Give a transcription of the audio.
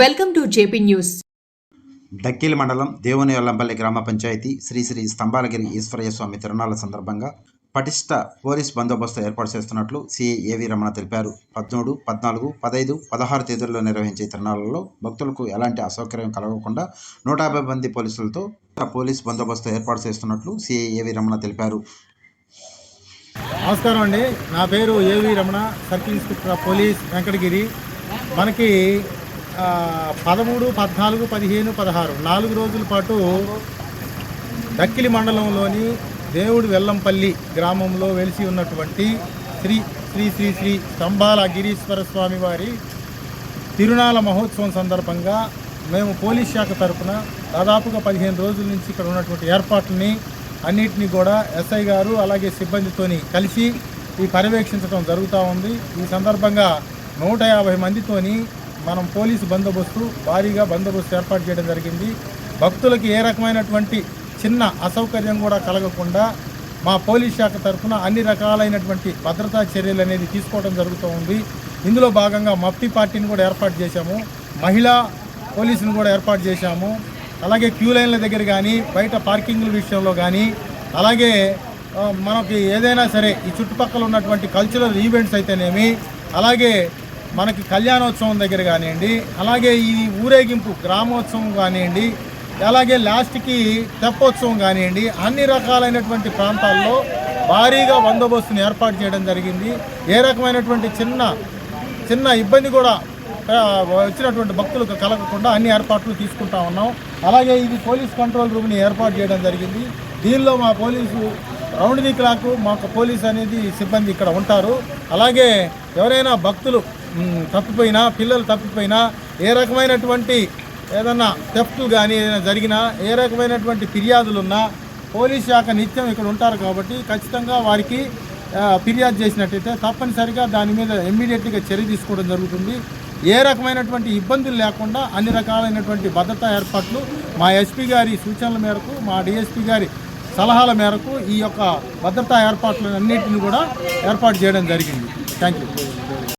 Welcome to JP news. Dakkili మండలం దేవుని వల్లంపల్లి గ్రామ పంచాయతీ శ్రీ శ్రీ స్తంభాలగిరి ఈశ్వరయ్య స్వామి తిరునాళ్ళ సందర్భంగా పటిష్ట పోలీస్ బందోబస్తు ఏర్పాటు చేస్తున్నట్లు సిఐ ఏవి రమణ తెలిపారు. పద్మూడు పద్నాలుగు పదైదు పదహారు తేదీల్లో నిర్వహించే తిరునాళ్ళలో భక్తులకు ఎలాంటి అసౌకర్యం కలగకుండా నూట యాభై మంది పోలీసులతో పోలీస్ బందోబస్తు ఏర్పాటు చేస్తున్నట్లు సిఐ ఏవి రమణ తెలిపారు. నమస్కారం అండి. నా పేరు AV Ramana circle inspector of police Venkatagiri. మనకి పదమూడు పద్నాలుగు పదిహేను పదహారు నాలుగు రోజుల పాటు దక్కిలి మండలంలోని దేవుడు వెల్లంపల్లి గ్రామంలో వెలిసి ఉన్నటువంటి శ్రీ శ్రీ శ్రీ శ్రీ స్తంభాల గిరీశ్వర స్వామి వారి తిరునాళ మహోత్సవం సందర్భంగా మేము పోలీస్ శాఖ తరఫున దాదాపుగా పదిహేను రోజుల నుంచి ఇక్కడ ఉన్నటువంటి ఏర్పాట్లని అన్నిటినీ కూడా ఎస్ఐ గారు అలాగే సిబ్బందితోని కలిసి ఈ పర్యవేక్షించడం జరుగుతూ ఉంది. ఈ సందర్భంగా నూట యాభై మందితోని మనం పోలీసు బందోబస్తు భారీగా బందోబస్తు ఏర్పాటు చేయడం జరిగింది. భక్తులకి ఏ రకమైనటువంటి చిన్న అసౌకర్యం కూడా కలగకుండా మా పోలీస్ శాఖ తరఫున అన్ని రకాలైనటువంటి భద్రతా చర్యలు అనేది తీసుకోవడం జరుగుతూ ఉంది. ఇందులో భాగంగా మఫ్టీ పార్టీని కూడా ఏర్పాటు చేశాము. మహిళా పోలీసును కూడా ఏర్పాటు చేశాము. అలాగే క్యూ లైన్ల దగ్గర కానీ బయట పార్కింగ్ల విషయంలో కానీ అలాగే మనకి ఏదైనా సరే ఈ చుట్టుపక్కల ఉన్నటువంటి కల్చరల్ ఈవెంట్స్ అయితేనేమి అలాగే మనకి కళ్యాణోత్సవం దగ్గర కానివ్వండి అలాగే ఈ ఊరేగింపు గ్రామోత్సవం కానివ్వండి అలాగే లాస్ట్కి తెప్పోత్సవం కానివ్వండి అన్ని రకాలైనటువంటి ప్రాంతాల్లో భారీగా బందోబస్తుని ఏర్పాటు చేయడం జరిగింది. ఏ రకమైనటువంటి చిన్న చిన్న ఇబ్బంది కూడా వచ్చినటువంటి భక్తులకు కలగకుండా అన్ని ఏర్పాట్లు తీసుకుంటా ఉన్నాం. అలాగే ఇది పోలీస్ కంట్రోల్ రూమ్ని ఏర్పాటు చేయడం జరిగింది. దీనిలో మా పోలీసు రౌండ్ ది క్లాక్ మాకు పోలీస్ అనేది సిబ్బంది ఇక్కడ ఉంటారు. అలాగే ఎవరైనా భక్తులు తప్పిపోయినా పిల్లలు తప్పిపోయినా ఏ రకమైనటువంటి ఏదన్నా థెఫ్ట్ కానీ ఏదైనా జరిగినా ఏ రకమైనటువంటి ఫిర్యాదులు ఉన్నా పోలీస్ శాఖ నిత్యం ఇక్కడ ఉంటారు కాబట్టి ఖచ్చితంగా వారికి ఫిర్యాదు చేసినట్టయితే తప్పనిసరిగా దాని మీద ఇమ్మీడియట్గా చర్య తీసుకోవడం జరుగుతుంది. ఏ రకమైనటువంటి ఇబ్బందులు లేకుండా అన్ని రకాలైనటువంటి భద్రతా ఏర్పాట్లు మా ఎస్పీ గారి సూచనల మేరకు మా డిఎస్పీ గారి సలహాల మేరకు ఈ యొక్క భద్రతా ఏర్పాట్లన్నింటిని కూడా ఏర్పాటు చేయడం జరిగింది. Thank you